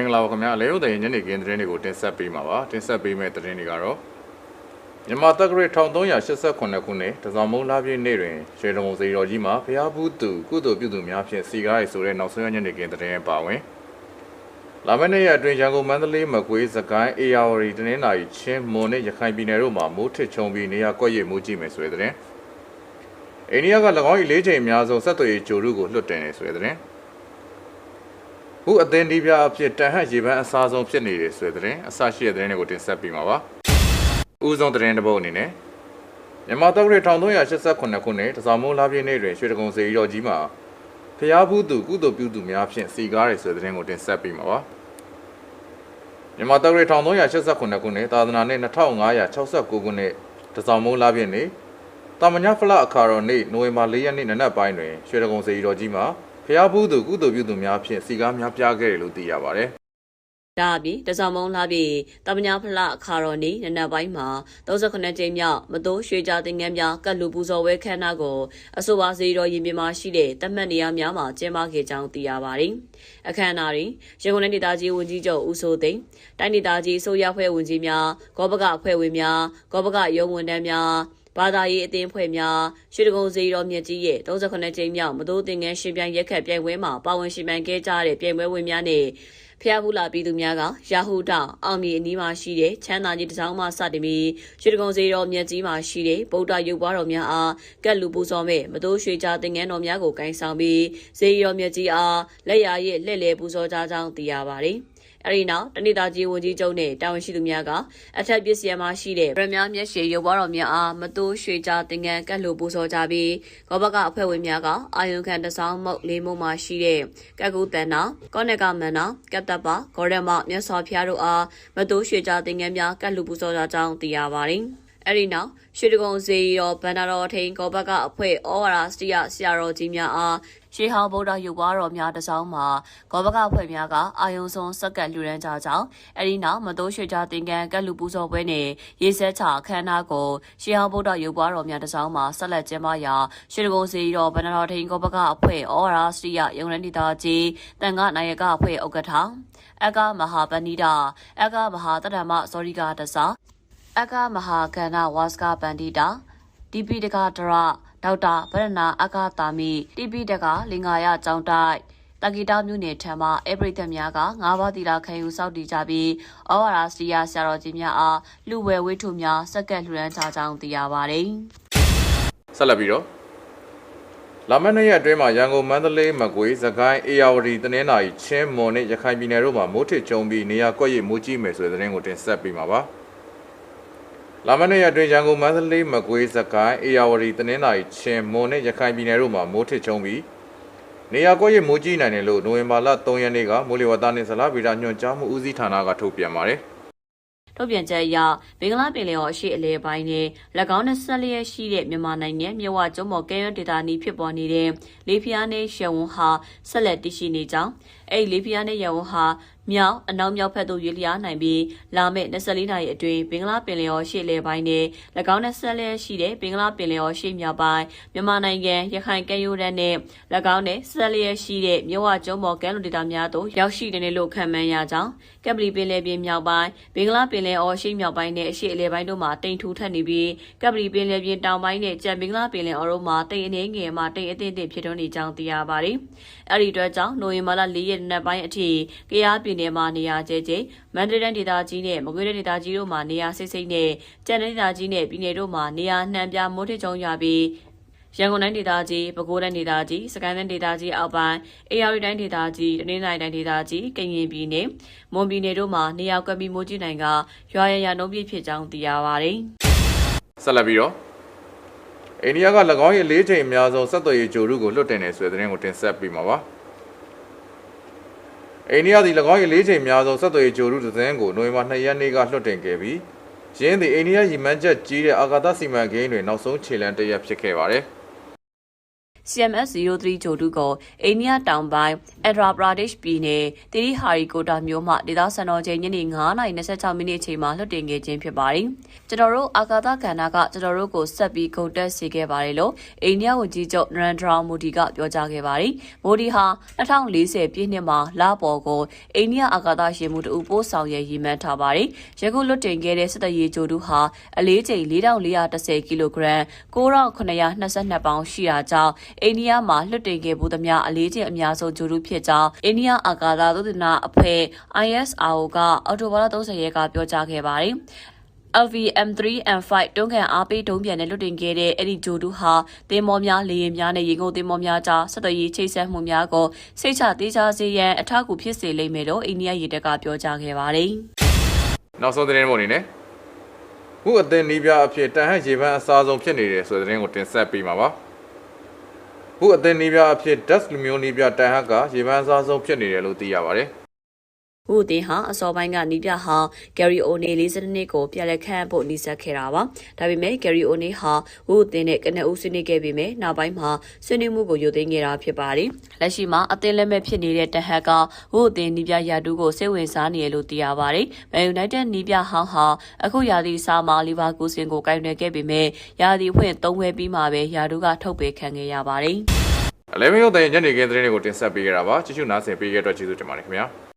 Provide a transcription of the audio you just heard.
င်္ဂလာပါခင်ဗျာအလဲဥဒရင်ညနေခင်းသတင်းတွေကိုတင်ဆက်ပေးမှာပါတင်ဆက်ပေးမယ့်သတင်းတွေကတော့မြန်မာတက္ကရာ1389ခုနှစ်တစောင်းမုံလာပြည့်နေ့တွင်ရွှေတုံစေတော်ကြီးမှာဖျားဘူးသူကုသိုလ်ပြုသူများဖြင့်စီကားရိုက်ဆိုတဲ့နောက်ဆုံးရညနေခင်းသတင်းပါဝင်လာမယ့်နေ့ရက်အတွင်းရန်ကုန်မန္တလေးမကွေးစကိုင်းအေရဝတီတနင်္သာရီချင်းမွန်နဲ့ရခိုင်ပြည်နယ်တို့မှာမိုးထစ်ချုံပြီးနေရာကွက်ရည်မိုးကြည့်မယ်ဆိုတဲ့သတင်းအိန္ဒိယက၎င်း၏လေးချိန်အများဆုံးဆက်သွယ်ရေးဂျိုရုကိုလွှတ်တင်နေဆိုတဲ့သတင်း ခုအသင်ဒီပြအဖြစ်တန်ဟတ်ရေပန်းအစားဆုံးဖြစ်နေတယ်ဆိုတဲ့တဲ့အစရှိတဲ့သတင်းတွေကိုတင်ဆက်ပေးမှာပါ။ဦးဆုံးသတင်းတစ်ပုဒ်အနေနဲ့မြန်မာတက္ကရာ1389ခုနှစ်တစောင်းမုံလာပြည့်နေ့တွင်ရွှေတကုံစေရီတော်ကြီးမှာဖျားဘူးသူကုသိုလ်ပြုသူများဖြင့်စီကားရဆိုတဲ့သတင်းကိုတင်ဆက်ပေးမှာပါ။မြန်မာတက္ကရာ1389ခုနှစ်သာသနာနှစ်2569ခုနှစ်တစောင်းမုံလာပြည့်နေ့တာမညာဖလအခါတော်နေ့နိုဝင်ဘာ4ရက်နေ့နနက်ပိုင်းတွင်ရွှေတကုံစေရီတော်ကြီးမှာ ဖျားဘူးသူကုသိုလ်ပြုသူများဖြင့်စီကားများပြားခဲ့တယ်လို့သိရပါတယ်။ဒါအပြင်တစောင်းမုံလာပြီးတမညာဖလအခါတော်နေ့နနက်ပိုင်းမှာ38ကြိမ်မြောက်မတိုးရွှေကြတင်ငန်းများကတ်လူပူဇော်ဝဲခမ်းနားကိုအဆိုပါစီတော်ရင်ပြင်မှာရှိတဲ့တတ်မှတ်နေရာများမှာကျင်းပခဲ့ကြောင်းသိရပါတယ်။အခမ်းအနားတွင်ရန်ကုန်တိုင်းဒေသကြီးဝန်ကြီးချုပ်ဦးစိုးသိန်းတိုင်းဒေသကြီးစိုးရဖွဲ့ဝန်ကြီးများဂောဘကအဖွဲ့ဝင်များဂောဘကရုံးဝန်ထမ်းများ ဘာသာရေးအသင်းဖွဲ့များရွှေတကုံစီတော်မြတ်ကြီးရဲ့38ကြိမ်မြောက်မတိုးတင်ငန်းရှင်ပြိုင်ရက်ခတ်ပြိုင်ပွဲမှာပါဝင်ရှင်ပြိုင်ခဲ့ကြတဲ့ပြိုင်ပွဲဝင်များနဲ့ဖျားဘူးလာပြည်သူများကရာဟုတောင်အောင်မြေအနီးမှာရှိတဲ့ချမ်းသာကြီးတစ်စောင်းမှစတင်ပြီးရွှေတကုံစီတော်မြတ်ကြီးမှာရှိတဲ့ဗုဒ္ဓရုပ်ပွားတော်များအားကတ်လူပူဇော်မဲ့မတိုးရွှေကြတင်ငန်းတော်များကိုကိုင်ဆောင်ပြီးဇေယျတော်မြတ်ကြီးအားလက်ရရဲ့လှည့်လည်ပူဇော်ကြကြောင်းသိရပါတယ်။ အဲဒီနောက်တနိဒာကြီးဝန်ကြီးချုပ်နဲ့တာဝန်ရှိသူများကအထက်ပစ္စည်းမှာရှိတဲ့ဗရမ ्या မျက်ရှည်ရုပ်ပွားတော်များအားမတိုးရွှေကြတင်ငန်းကတ်လူပူဇော်ကြပြီးဂောဘကအဖွဲ့ဝင်များကအာယုံခံတစောင်းမုတ်လေးမုံမှာရှိတဲ့ကတ်ကူတန်နာကောနကမန္နာကတ်တပဂေါရမမြတ်စွာဘုရားတို့အားမတိုးရွှေကြတင်ငန်းများကတ်လူပူဇော်ကြကြောင်းသိရပါတယ်။ အဲဒီနောက်ရွှေတကုံဇေယျရောဗန္ဒတော်ထိန်ကောဘကအဖွဲ့ဩဝါဒစတိယဆရာတော်ကြီးများအားရှေးဟောင်းဗုဒ္ဓရုပ်ပွားတော်များတစ်စောင်းမှာကောဘကအဖွဲ့များကအာယုံဆုံးစက္ကန့်လှူဒန်းကြကြောင်းအဲဒီနောက်မတိုးရွှေကြတင်ကန်ကတ်လူပူဇော်ပွဲနဲ့ရေစက်ချအခမ်းအနားကိုရှေးဟောင်းဗုဒ္ဓရုပ်ပွားတော်များတစ်စောင်းမှာဆက်လက်ကျင်းပရာရွှေတကုံဇေယျရောဗန္ဒတော်ထိန်ကောဘကအဖွဲ့ဩဝါဒစတိယယုံရန်ဒီတာကြီးတန်ခနာယကအဖွဲ့ဥက္ကဋ္ဌအကမဟာပဏိတာအကမဟာတတ္တမစောရိကတဆာ အကမဟာကန္နဝါစကပန္တိတာတိပိတကဒရဒေါက်တာဗရဏအကတာမီတိပိတကလင်္ကာယကျောင်းတိုက်တက္ကီတာမြို့နယ်ထံမှအပရိသတ်များကငါးပါးတီလာခံယူစောက်တည်ကြပြီးဩဝါဒစရိယဆရာတော်ကြီးများအားလူဝဲဝိထုများစက္ကန့်လှူဒန်းကြကြောင်းသိရပါတယ်။ဆက်လက်ပြီးတော့လာမယ့်နေ့ရက်အတွင်းမှာရန်ကုန်မန္တလေးမကွေးစကိုင်းအေရဝတီတနင်္သာရီချင်းမွန်နဲ့ရခိုင်ပြည်နယ်တို့မှာမိုးထစ်ကျုံပြီးနေရာကွက်ရည်မိုးကြီးမယ်ဆိုတဲ့သတင်းကိုတင်ဆက်ပေးမှာပါ လာမယ့်နေ့ရက်အတွင်းရန်ကုန်မန္တလေးမကွေးစကိုင်းအေရဝတီတနင်္သာရီချင်းမွန်နဲ့ရခိုင်ပြည်နယ်တို့မှာမိုးထစ်ကျုံပြီးနေရာကွက်ရည်မိုးကြီးနိုင်တယ်လို့နိုဝင်ဘာလ3ရက်နေ့ကမိုးလေဝသနှင့်ဇလဗေဒညွှန်ကြားမှုဦးစီးဌာနကထုတ်ပြန်ပါတယ်ထုတ်ပြန်ချက်အရဘင်္ဂလားပင်လယ်အော်အရှေ့အလဲပိုင်းနဲ့၎င်းနဲ့ဆက်လျက်ရှိတဲ့မြန်မာနိုင်ငံမြဝကျုံမော်ကဲရွန်းဒေသနီးဖြစ်ပေါ်နေတဲ့လေဖျားနဲ့ရှယ်ဝန်းဟာဆက်လက်တည်ရှိနေကြောင်းအဲ့ဒီလေဖျားနဲ့ရဝန်းဟာ မြောက်အနောက်မြောက်ဘက်သို့ရွေ့လျားနိုင်ပြီးလာမယ့်24နာရီအတွင်းဘင်္ဂလားပင်လယ်အော်ရှေ့လဲပိုင်းနဲ့၎င်းနဲ့ဆက်လျက်ရှိတဲ့ဘင်္ဂလားပင်လယ်အော်ရှေ့မြောက်ပိုင်းမြန်မာနိုင်ငံရခိုင်ကဲရိုးတန်းနဲ့၎င်းနဲ့ဆက်လျက်ရှိတဲ့မြဝကျုံမော်ကဲလွန်ဒေသများသို့ရောက်ရှိနေတယ်လို့ခန့်မှန်းရကြောင်းကပ်ပလီပင်လယ်ပြင်မြောက်ပိုင်းဘင်္ဂလားပင်လယ်အော်ရှေ့မြောက်ပိုင်းနဲ့အရှေ့အလယ်ပိုင်းတို့မှာတိမ်ထူထပ်နေပြီးကပ်ပလီပင်လယ်ပြင်တောင်ပိုင်းနဲ့ကြံဘင်္ဂလားပင်လယ်အော်တို့မှာတိမ်အနေငယ်မှာတိမ်အသင့်အင့်ဖြစ်ထွန်းနေကြောင်းသိရပါတယ်။အဲဒီအတွက်ကြောင့်နိုဝင်ဘာလ၄ရက်နေ့ပိုင်းအထိကရားပြည်နယ်မှာနေရာကျဲကျဲမန္တလေးတိုင်းဒေသကြီးနဲ့မကွေးတိုင်းဒေသကြီးတို့မှာနေရာစိတ်စိတ်နဲ့ကြံတဲ့ဒေသကြီးနဲ့ပြည်နယ်တို့မှာနေရာနှံပြမိုးထစ်ချုံရပြီးရန်ကုန်တိုင်းဒေသကြီးပဲခူးတိုင်းဒေသကြီးစကိုင်းတိုင်းဒေသကြီးအောက်ပိုင်းအေရရီတိုင်းဒေသကြီးတနင်္သာရီတိုင်းဒေသကြီးကရင်ပြည်နယ်မွန်ပြည်နယ်တို့မှာနေရာကွက်ပြီးမိုးကြီးနိုင်ကရွာရရနှုံးပြည့်ဖြစ်ကြောင်းသိရပါတယ်ဆက်လက်ပြီးတော့အိန္ဒိယက၎င်းရဲ့လေးချိန်အများဆုံးဆက်သွယ်ရေးဂျိုရုကိုလွှတ်တင်တယ်ဆိုတဲ့သတင်းကိုတင်ဆက်ပေးမှာပါ အိန္ဒိယသည်၎င်းရဲ့လေးချိန်အများဆုံးဆက်သွယ်ရေးဂျိုရုသတင်းကိုနိုဝင်ဘာ2ရက်နေ့ကလွှတ်တင်ခဲ့ပြီးယင်းသည်အိန္ဒိယရီမန်းချက်ကြီးတဲ့အာကာသစီမံကိန်းတွင်နောက်ဆုံးခြေလှမ်းတစ်ရပ်ဖြစ်ခဲ့ပါတယ် CMS 03ဂျိုတူကိုအိန္ဒိယတောင်ပိုင်း Andhra Pradesh ပြည်နယ်တိရိဟာရီကိုတာမြို့မှဒေသစံတော်ချိန်ညနေ9:26မိနစ်အချိန်မှာလွှတ်တင်ခဲ့ခြင်းဖြစ်ပါတယ်။ကျွန်တော်တို့အာကာသကဏ္ဍကကျွန်တော်တို့ကိုဆက်ပြီးဂုဏ်တက်စေခဲ့ပါတယ်လို့အိန္ဒိယဝန်ကြီးချုပ်နရန်ဒရာမိုဒီကပြောကြားခဲ့ပါတယ်။မိုဒီဟာ2040ပြည့်နှစ်မှာလာပေါ်ကိုအိန္ဒိယအာကာသရှင်မှုတူပို့ဆောင်ရည်ရည်မှန်းထားပါတယ်။ယခုလွတ်တင်ခဲ့တဲ့စစ်တရေဂျိုတူဟာအလေးချိန်4410ကီလိုဂရမ်9922ပေါင်ရှိတာကြောင့်အိန္ဒိယမှာလွတ်တင်ခဲ့မှုသမျှအလေးချိန်အများဆုံးဂျိုတူဖြစ်ကြောင်းအိန္ဒိယအာကာသသုတေသနအဖွဲ့ ISRO ကအော်တိုဘာလ30ရက်ကပြောကြားခဲ့ပါတယ်။ LVM3M5 တွန်းကန်အားပေးတုံးပြန်နဲ့လွတ်တင်ခဲ့တဲ့အဲ့ဒီဂျိုတူဟာတင်မောများလေရင်များနဲ့ရေငုပ်တင်မောများကြားဆက်သွယ်ရေးချိတ်ဆက်မှုများကိုစိတ်ချသေးချာစေရန်အထောက်အကူဖြစ်စေလိမ့်မယ်လို့အိန္ဒိယရေတပ်ကပြောကြားခဲ့ပါတယ်။နောက်ဆုံးသတင်းပုံအနေနဲ့ခုအသင်းနီးပြအဖြစ်တန်ဟန်ရေပန်းအစားဆုံးဖြစ်နေတယ်ဆိုတဲ့သတင်းကိုတင်ဆက်ပေးမှာပါ ခုအသင်းနီးပြအဖြစ် Dust လူမျိုးနီးပြတန်ဟန်ကရေပန်းအစားဆုံးဖြစ်နေတယ်လို့သိရပါတယ် ဟူအတင်းဟာအစောပိုင်းကနီးပြဟောင်းဂယ်ရီအိုနေ42နှစ်ကိုပြန်လက်ခံဖို့နှိစက်ခဲ့တာပါ။ဒါပေမဲ့ဂယ်ရီအိုနေဟာဟူအတင်းနဲ့ကနဦးဆွေးနွေးခဲ့ပေမဲ့နောက်ပိုင်းမှာဆွေးနွေးမှုကိုယိုသိမ်းခဲ့တာဖြစ်ပါတယ်။လက်ရှိမှာအသင်းလက်မဲ့ဖြစ်နေတဲ့တဟက်ကဟူအတင်းနီးပြယာတူးကိုစိတ်ဝင်စားနေရလို့သိရပါတယ်။မန်ယူနိုက်တက်နီးပြဟောင်းဟာအခုယာတီစာမှာလီဗာပူးစင်ကိုကင်တွယ်ခဲ့ပေမဲ့ယာတီဖွင့်သုံးဝဲပြီးမှပဲယာတူးကထုတ်ပယ်ခံခဲ့ရပါတယ်။အလဲမင်းတို့တဲ့ညနေခင်းသတင်းတွေကိုတင်ဆက်ပေးကြတာပါကြည့်ရှုနားဆင်ပေးကြတဲ့အတွက်ကျေးဇူးတင်ပါတယ်ခင်ဗျာ